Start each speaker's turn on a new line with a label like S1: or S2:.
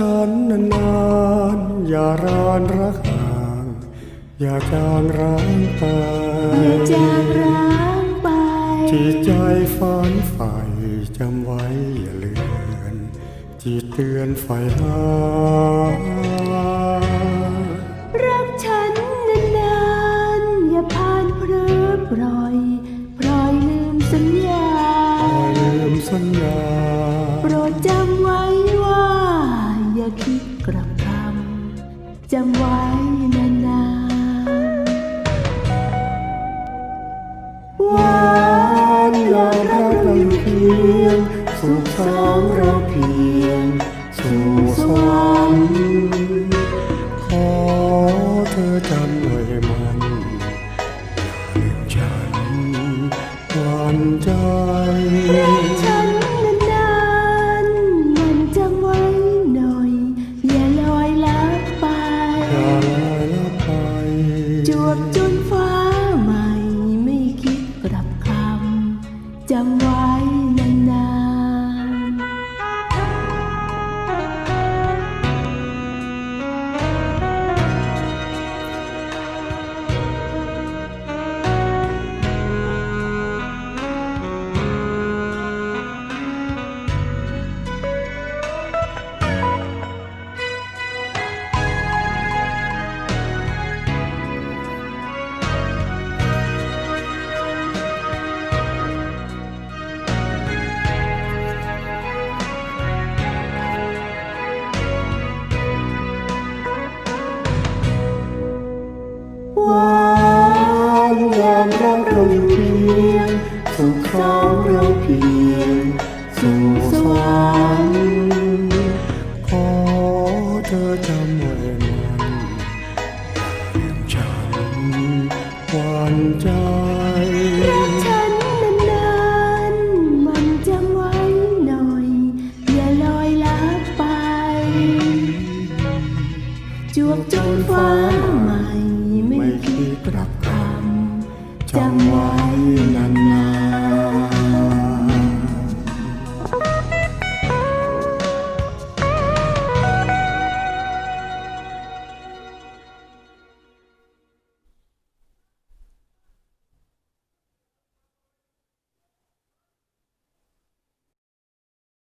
S1: นานๆอย่ารานรักห่าง อย่าจางร้างไป
S2: อย่าจางร้างไป
S1: จิตใจฝันใฝ่จำไว้อย่าเลือนจิตเตือนไฟหาำ
S2: ไว้นานๆหวาน
S1: ยอมรักเราอยู่เพียงสุขสองเราเพียงสู่สวรรค์ขอเธอจำไว้มันอย่าลืมฉันหวันใจำ
S2: จ ม
S1: รักเราอยู่เพียงสุขของเราเพียงสู่สวรรค์ขอเธอจำไว้มันอย่าลืมฉันหวันใจ
S2: รักฉันนานๆมันจำไว้หน่อย อย่าลอยลับไป จวบจนฟ้าใหม่ 将我。